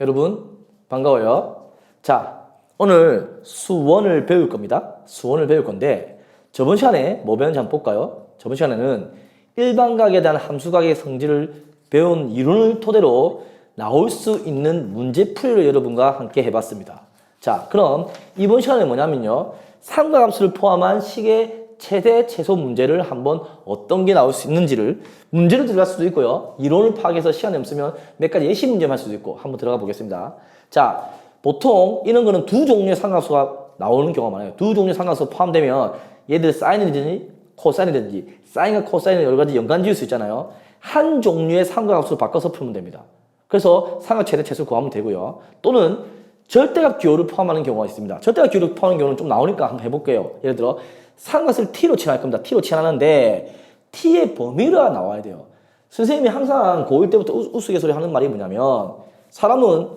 여러분 반가워요. 자, 오늘 수원을 배울 겁니다. 수원을 배울 건데 저번 시간에 뭐 배웠는지 한번 볼까요? 저번 시간에는 일반각에 대한 함수각의 성질을 배운 이론을 토대로 나올 수 있는 문제풀이를 여러분과 함께 해봤습니다. 자, 그럼 이번 시간에 뭐냐면요. 삼각함수를 포함한 식의 최대 최소 문제를 한번 어떤 게 나올 수 있는지를 문제를 들어갈 수도 있고요. 이론을 파악해서 시간이 없으면 몇 가지 예시 문제만 할 수도 있고 한번 들어가 보겠습니다. 자, 보통 이런 거는 두 종류의 삼각수가 나오는 경우가 많아요. 두 종류의 삼각수 포함되면 얘들 사인이든지 코사인이든지 사인과 코사인은 여러 가지 연관 지을 수 있잖아요. 한 종류의 삼각함수를 바꿔서 풀면 됩니다. 그래서 삼각 최대 최소 구하면 되고요. 또는 절대값 기호를 포함하는 경우가 있습니다. 절대값 기호를 포함하는 경우는 좀 나오니까 한번 해볼게요. 예를 들어 삼각을 t로 칠할 겁니다. t로 칠하는데 t의 범위가 나와야 돼요. 선생님이 항상 고1 때부터 우- 우스갯소리 하는 말이 뭐냐면 사람은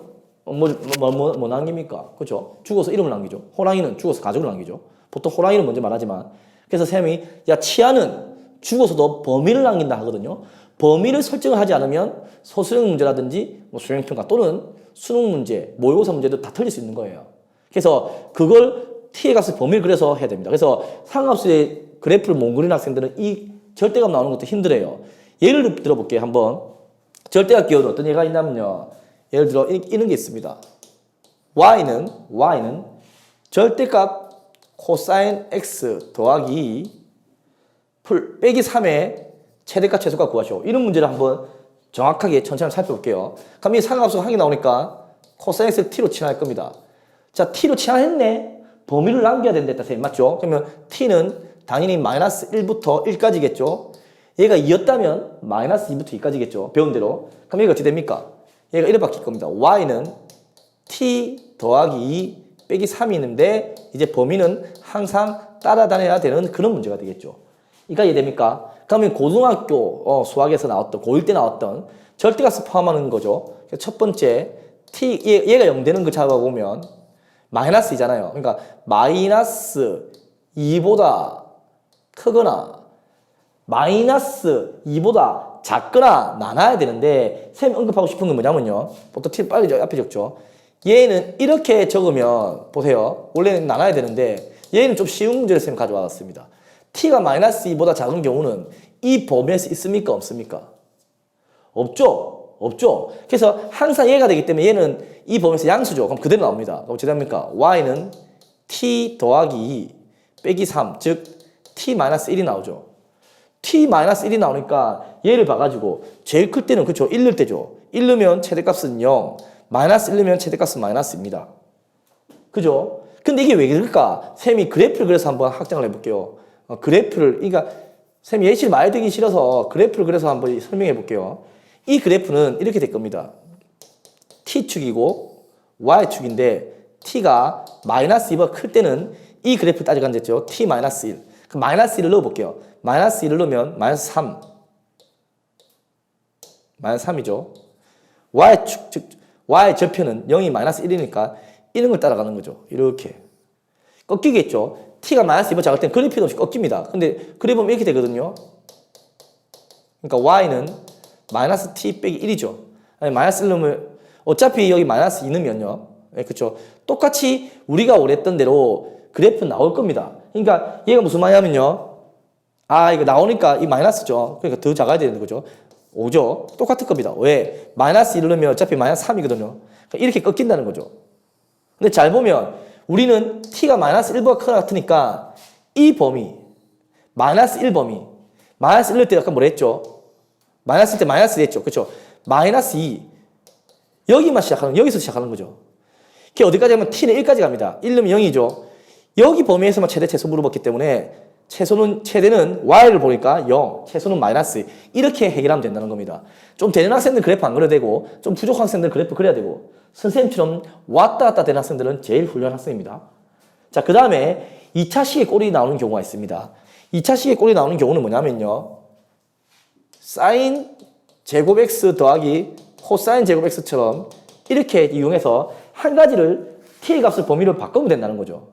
뭐, 뭐, 뭐, 뭐 남깁니까? 그죠? 죽어서 이름을 남기죠. 호랑이는 죽어서 가족을 남기죠. 보통 호랑이는 먼저 말하지만 그래서 쌤이 야 치아는 죽어서도 범위를 남긴다 하거든요. 범위를 설정을 하지 않으면 소수령 문제라든지 뭐 수행평가 또는 수능 문제, 모의고사 문제도 다 틀릴 수 있는 거예요. 그래서 그걸 t의 값을 범위를 그려서 해야 됩니다. 그래서 상함수의 그래프를 못 그리는 학생들은 이 절대값 나오는 것도 힘들어요. 예를 들어볼게요. 한번 절대값 기호는 어떤 예가 있냐면요. 예를 들어 이- 이런 게 있습니다. y는 y는 절대값 코사인 x 더하기 풀 빼기 3의 최대값 최소값 구하시오. 이런 문제를 한번 정확하게 천천히 살펴볼게요. 그럼 이 상함수가 한개 나오니까 코사인 x를 t로 칠할 겁니다. 자, t로 칠했네. 범위를 남겨야 된다 쌤 맞죠? 그러면 t는 당연히 마이너스 1부터 1까지겠죠. 얘가 2였다면 마이너스 2부터 2까지겠죠. 배운 대로. 그럼 얘가 어떻게 됩니까? 얘가 이래 바뀔 겁니다. y는 t 더하기 2 빼기 3이 있는데 이제 범위는 항상 따라다녀야 되는 그런 문제가 되겠죠. 이가 이해됩니까? 그러면 고등학교 어, 수학에서 나왔던 고1 때 나왔던 절대값을 포함하는 거죠. 첫 번째 t 얘, 얘가 0 되는 거 잡아보면 마이너스 이잖아요. 그러니까 마이너스 2보다 크거나 마이너스 2보다 작거나 나눠야 되는데 쌤 언급하고 싶은 건 뭐냐면요. 보통 티 빨리 저- 앞에 적죠. 얘는 이렇게 적으면 보세요. 원래는 나눠야 되는데 얘는 좀 쉬운 문제를 쌤 가져왔습니다. T가 마이너스 2보다 작은 경우는 이 범위에서 있습니까? 없습니까? 없죠? 없죠? 그래서 항상 얘가 되기 때문에 얘는 이 범위에서 양수죠. 그럼 그대로 나옵니다. 그럼 어떻게 됩니까? y는 t 더하기 2 빼기 3, 즉 t 마이너스 1이 나오죠. t 마이너스 1이 나오니까 얘를 봐가지고 제일 클 때는 그렇죠. 1일 때죠. 1 넣으면 최대값은 0, 마이너스 1 넣으면 최대값은 마이너스입니다. 그죠? 근데 이게 왜 그럴까? 쌤이 그래프를 그려서 한번 확장을 해볼게요. 어, 그래프를, 그러니까 쌤이 예시를 많이 들기 싫어서 그래프를 그려서 한번 설명해 볼게요. 이 그래프는 이렇게 될 겁니다. t축이고 y축인데 t가 마이너스 2보다 클 때는 이 그래프 따져간 됐죠. t 마이너스 1. 그 마이너스 1을 넣어볼게요. 마이너스 1을 넣으면 마이너스 3. 마이너스 3이죠. y축, 즉 y 저편은 0이 마이너스 1이니까 이런 걸 따라가는 거죠. 이렇게. 꺾이겠죠. T가 마이너스 2보다 작을 땐 필요 없이 꺾입니다. 근데 그래 보면 이렇게 되거든요. 그러니까 y는 마이너스 t 빼기 1이죠. 아니 마이너스 1 넣으면 어차피 여기 마이너스 2 넣으면요. 예, 그렇죠. 똑같이 우리가 원했던 대로 그래프 나올 겁니다. 그러니까 얘가 무슨 말이냐면요. 아 이거 나오니까 이 마이너스죠. 그러니까 더 작아야 되는 거죠. 5죠. 똑같을 겁니다. 왜? 마이너스 1을 넣으면 어차피 마이너스 3이거든요. 그러니까 이렇게 꺾인다는 거죠. 근데 잘 보면 우리는 t가 마이너스 1보다 크거나 같으니까 이 범위 마이너스 1 범위 마이너스 1일 때 아까 뭐라 했죠? 마이너스 1때 마이너스 했죠. 그렇죠? 마이너스 2 여기만 시작하는 여기서 시작하는 거죠. 그게 어디까지 하면 t는 1까지 갑니다. 1 넣으면 0이죠. 여기 범위에서만 최대 최소 물어봤기 때문에 최소는 최대는 y를 보니까 0, 최소는 마이너스 이렇게 해결하면 된다는 겁니다. 좀 되는 학생들 그래프 안 그려도 되고 좀 부족한 학생들 그래프 그려야 되고 선생님처럼 왔다 갔다 되는 학생들은 제일 훌륭한 학생입니다. 자, 그 다음에 2차식의 꼴이 나오는 경우가 있습니다. 2차식의 꼴이 나오는 경우는 뭐냐면요. 사인 제곱 x 더하기 코사인 제곱 x처럼 이렇게 이용해서 한 가지를 t의 값을 범위로 바꾸면 된다는 거죠.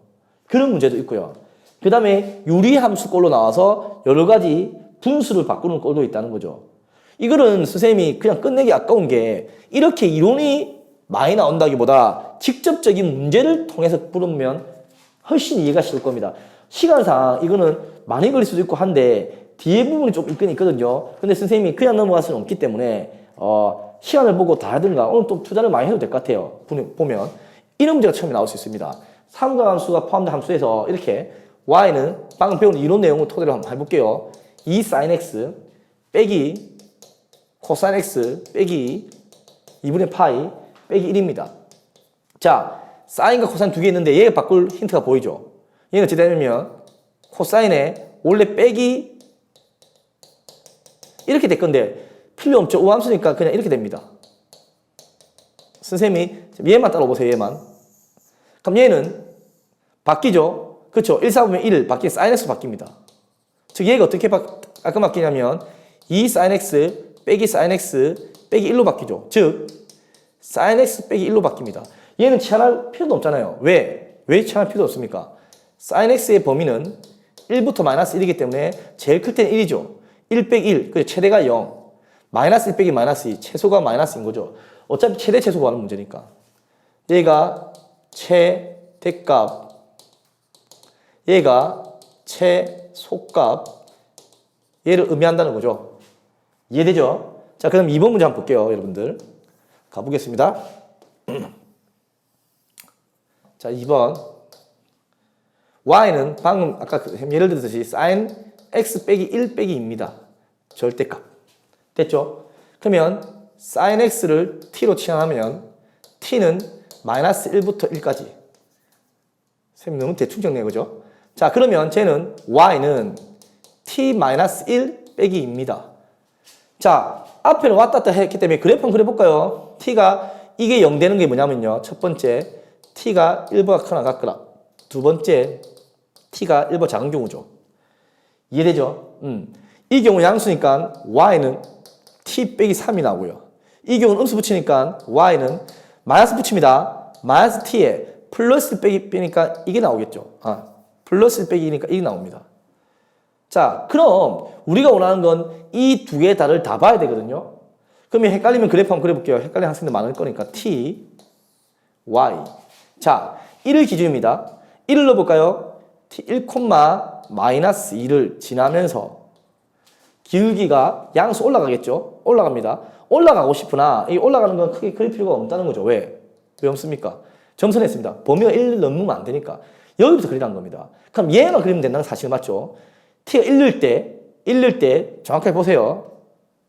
그런 문제도 있고요. 그 다음에 유리함수 꼴로 나와서 여러 가지 분수를 바꾸는 꼴도 있다는 거죠. 이거는 선생님이 그냥 끝내기 아까운 게 이렇게 이론이 많이 나온다기보다 직접적인 문제를 통해서 풀으면 훨씬 이해가 쉬울 겁니다. 시간상 이거는 많이 걸릴 수도 있고 한데 뒤에 부분이 좀 있긴 있거든요. 근데 선생님이 그냥 넘어갈 수는 없기 때문에 어, 시간을 보고 다 하든가 오늘 좀 투자를 많이 해도 될 것 같아요. 보- 보면 이런 문제가 처음에 나올 수 있습니다. 삼각함수가 포함된 함수에서 이렇게 y는 방금 배운 이론 내용을 토대로 한번 해볼게요. 2 sin x 빼기 코사인 x 빼기 2분의 파이 빼기 1입니다. 자, 사인과 코사인 두 개 있는데 얘가 바꿀 힌트가 보이죠? 얘는 어찌 되냐면 코사인에 원래 빼기 이렇게 될 건데 필요 없죠. 우함수니까 그냥 이렇게 됩니다. 선생님이 얘만 따라오세요. 얘만. 그럼 얘는 바뀌죠. 그렇죠. 1, 4 보면 1 바뀌 사인 x 바뀝니다. 즉 얘가 어떻게 바, 아까 바뀌냐면 2 sin x 빼기 sin x 빼기 1로 바뀌죠. 즉 sin x 빼기 1로 바뀝니다. 얘는 치환할 필요도 없잖아요. 왜? 왜 치환할 필요도 없습니까? sin x의 범위는 1부터 마이너스 1이기 때문에 제일 클 때는 1이죠. 1 빼기 1, 그 최대가 0. 마이너스 1 빼기 마이너스 2, 최소가 마이너스인 거죠. 어차피 최대 최소 구하는 문제니까. 얘가 최대값, 얘가 최소값, 얘를 의미한다는 거죠. 이해되죠? 자, 그럼 2번 문제 한번 볼게요, 여러분들. 가보겠습니다. 자, 2번. y는 방금 아까 그 예를 들듯이 sin x 빼기 1 빼기입니다. 절대값. 됐죠? 그러면 sin x를 t로 치환하면 t는 마이너스 1부터 1까지. 쌤 너무 대충 정리해 그죠? 자, 그러면 쟤는 y는 t 마이너스 1 빼기 입니다. 자, 앞에는 왔다 갔다 했기 때문에 그래프 한번 그려볼까요? t가 이게 0 되는 게 뭐냐면요. 첫 번째, t가 1보다 크거나 같거나. 두 번째, t가 1보다 작은 경우죠. 이해되죠? 음. 이 경우 양수니까 y는 t 빼기 3이 나오고요. 이 경우는 음수 붙이니까 y는 마이너스 붙입니다. 마이너스 t에 플러스 빼기 빼니까 이게 나오겠죠. 아, 플러스 빼기니까 이게 나옵니다. 자, 그럼 우리가 원하는 건 이 두 개의 답을 다 봐야 되거든요. 그러면 헷갈리면 그래프 한번 그려볼게요. 헷갈리는 학생들 많을 거니까 t, y. 자, 1을 기준입니다. 1을 넣어볼까요? t 1, 마이너스 2를 지나면서 기울기가 양수 올라가겠죠? 올라갑니다. 올라가고 싶으나 이 올라가는 건 크게 그릴 필요가 없다는 거죠. 왜? 왜 없습니까? 점선했습니다. 범위가 1을 넘으면 안 되니까. 여기부터 그리라는 겁니다. 그럼 얘만 그리면 된다는 사실 맞죠? t가 1일 때, 1일 때 정확하게 보세요.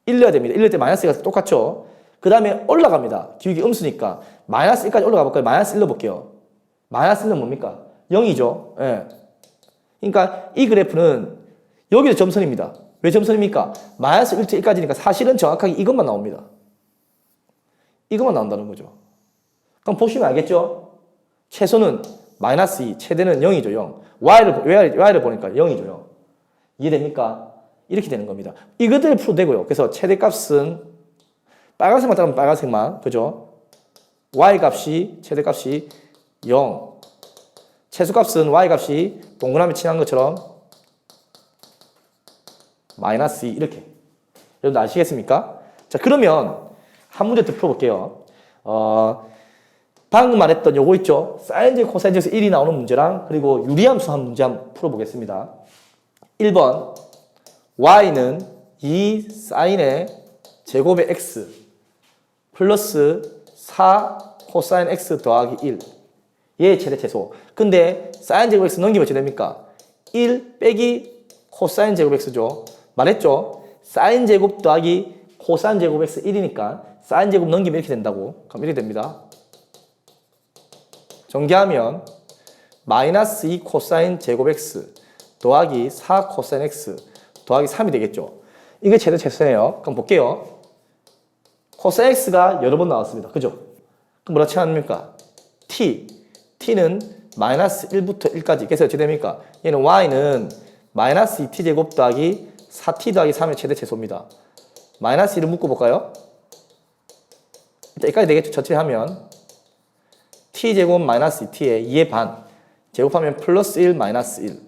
1려야 됩니다. 1릴 때 마이너스 1가 똑같죠? 그 다음에 올라갑니다. 기울기 음수니까. 마이너스 1까지 올라가 볼까요? 마이너스 1 넣어볼게요. 마이너스 1은 뭡니까? 0이죠. 예. 그러니까 이 그래프는 여기서 점선입니다. 왜 점선입니까? 마이너스 1터 1까지니까 사실은 정확하게 이것만 나옵니다. 이것만 나온다는 거죠. 그럼 보시면 알겠죠? 최소는 마이너스 2, 최대는 0이죠, 0. y를, y를, 보니까 0이죠, 0. 이해됩니까? 이렇게 되는 겁니다. 이것들을 풀어도 되고요. 그래서 최대값은 빨간색만 따르면 빨간색만, 그죠? y 값이, 최대값이 0. 최소값은 y 값이 동그라미 칠한 것처럼 마이너스 2 이렇게. 여러분들 아시겠습니까? 자, 그러면 한 문제 더 풀어볼게요. 어, 방금 말했던 요거 있죠? 사인제, 코사인제에서 1이 나오는 문제랑 그리고 유리함수 한 문제 한번 풀어보겠습니다. 1번 y는 2 사인의 제곱의 x 플러스 4 코사인 x 더하기 1 얘의 최대 최소 근데 사인 제곱 x 넘기면 어떻게 됩니까? 1 빼기 코사인 제곱 x죠 말했죠? 사인 제곱 더하기 코사인 제곱 x 1이니까 사인 제곱 넘기면 이렇게 된다고 그럼 이렇게 됩니다 전개하면 마이너스 2 코사인 제곱 x 더하기 4 코사인 x 더하기 3이 되겠죠. 이게 최대 최소예요. 그럼 볼게요. 코사인 x가 여러 번 나왔습니다. 그죠? 그럼 뭐라 치환합니까? t. t는 마이너스 1부터 1까지. 그래서 어떻게 됩니까? 얘는 y는 마이너스 2t 제곱 더하기 4t 더하기 3의 최대 최소입니다. 마이너스 1을 묶어볼까요? 일단 여기까지 되겠죠. 처치하면 t제곱 마이너스 2t에 2의 반 제곱하면 플러스 1 마이너스 1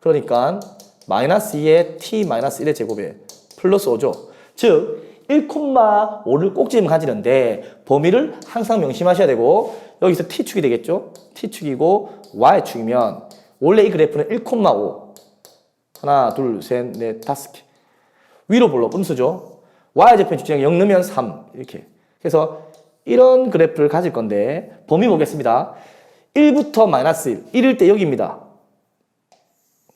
그러니까 마이너스 2의 t 마이너스 1의 제곱에 플러스 5죠. 즉 1,5를 꼭지점 가지는데 범위를 항상 명심하셔야 되고 여기서 t축이 되겠죠? t축이고 y축이면 원래 이 그래프는 1,5 하나 둘 셋 넷 다섯 개. 위로 볼로 음수죠. y좌편 주체가 0 넣으면 3 이렇게. 그래서 이런 그래프를 가질 건데 범위 보겠습니다. 1부터 마이너스 1 1일 때 여기입니다.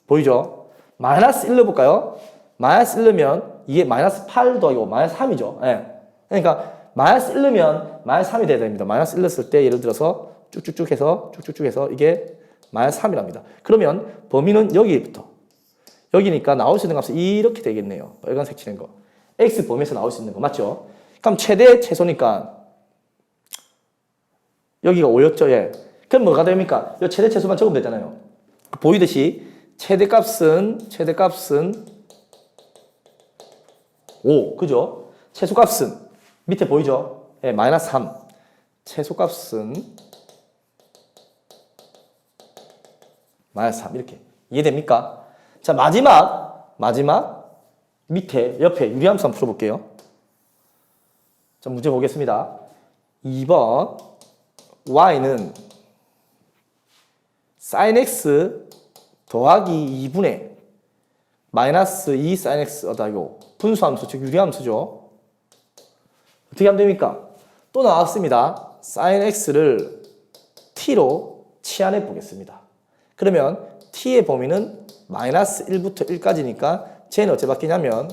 보이죠? 마이너스 1 넣어볼까요? 마이너스 1 넣으면 이게 마이너스 8 더하기 5, 마이너스 3이죠. 예. 그러니까 마이너스 1 넣으면 마이너스 3이 돼야 됩니다. 마이너스 1 넣었을 때 예를 들어서 쭉쭉쭉 해서 쭉쭉쭉 해서 이게 마이너스 3이랍니다. 그러면 범위는 여기부터 여기니까 나올 수 있는 값은 이렇게 되겠네요. 빨간색 칠한 거. x 범위에서 나올 수 있는 거 맞죠? 그럼 최대 최소니까 여기가 5였죠. 예. 그럼 뭐가 됩니까? 이 최대 최소만 적으면 되잖아요. 보이듯이 최대값은 최대값은 5 그죠? 최소값은 밑에 보이죠? 예, 마이너스 3 최소값은 마이너스 3 이렇게 이해됩니까? 자 마지막 마지막 밑에 옆에 유리함수 한번 풀어볼게요. 자 문제 보겠습니다. 2번 y는 sin x 더하기 2분의 마이너스 2 sin x 5 분수함수 즉 유리함수죠. 어떻게 하면 됩니까? 또 나왔습니다. sin x를 t로 치환해 보겠습니다. 그러면 t의 범위는 마이너스 1부터 1까지니까 쟤는 어째 바뀌냐면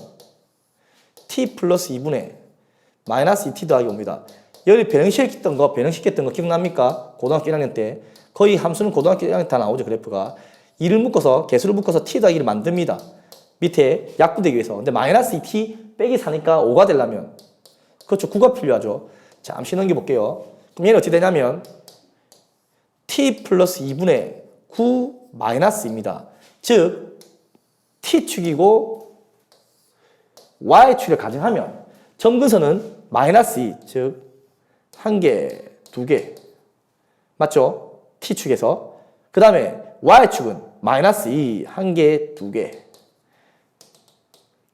t 플러스 2분의 마이너스 2t 더하기 5입니다. 여기 변형시켰던 거, 변형시켰던 거 기억납니까? 고등학교 1학년 때. 거의 함수는 고등학교 1학년 때다 나오죠, 그래프가. 2를 묶어서, 개수를 묶어서 t 더하기를 만듭니다. 밑에 약분되기 위해서. 근데 마이너스 2t 빼기 4니까 5가 되려면. 그렇죠, 9가 필요하죠. 잠시 넘겨볼게요. 그럼 얘는 어떻게 되냐면 t 플러스 2분의 9 마이너스입니다. 즉, t축이고 y축을 가정하면 점근선은 마이너스 2, 즉 한 개, 두 개. 맞죠? t축에서. 그 다음에 y축은 마이너스 2, 한 개, 두 개.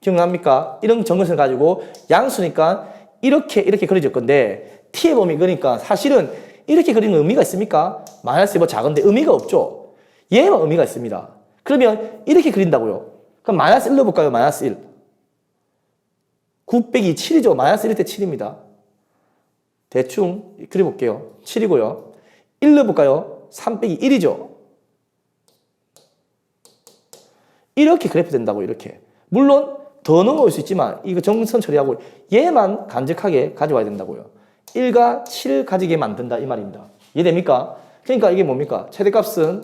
기억납니까? 이런 정근선을 가지고 양수니까 이렇게 이렇게 그려질 건데 t의 범위 그러니까 사실은 이렇게 그리는 의미가 있습니까? 마이너스 뭐 작은데 의미가 없죠. 얘만 의미가 있습니다. 그러면 이렇게 그린다고요. 그럼 마이너스 1 넣어볼까요? 마이너스 1. 9 빼기 7이죠. 마이너스 1일 때 7입니다. 대충 그려볼게요. 7이고요. 1 넣어볼까요? 3 빼기 1이죠. 이렇게 그래프 된다고 이렇게. 물론 더 넘어올 수 있지만 이거 정선 처리하고 얘만 간직하게 가져와야 된다고요. 1과 7 가지게 만든다 이 말입니다. 이해됩니까? 그러니까 이게 뭡니까? 최대값은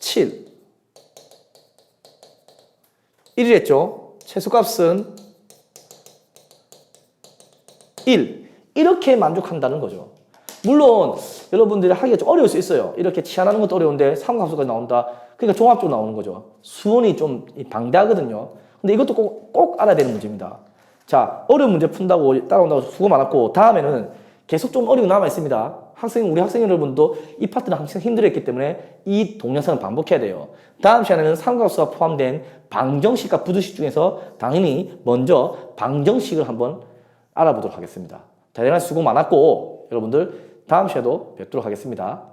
7. 1이랬죠? 최소값은 1. 이렇게 만족한다는 거죠. 물론 여러분들이 하기가 좀 어려울 수 있어요. 이렇게 치환하는 것도 어려운데 삼각함수가 나온다. 그러니까 종합적으로 나오는 거죠. 수원이 좀 방대하거든요. 근데 이것도 꼭, 꼭 알아야 되는 문제입니다. 자, 어려운 문제 푼다고 따라온다고 수고 많았고 다음에는 계속 좀 어려운 게 남아 있습니다. 학생 우리 학생 여러분도 이 파트는 항상 힘들었기 때문에 이 동영상을 반복해야 돼요. 다음 시간에는 삼각수가 포함된 방정식과 부두식 중에서 당연히 먼저 방정식을 한번 알아보도록 하겠습니다. 대단한 수고 많았고 여러분들 다음 시간에도 뵙도록 하겠습니다.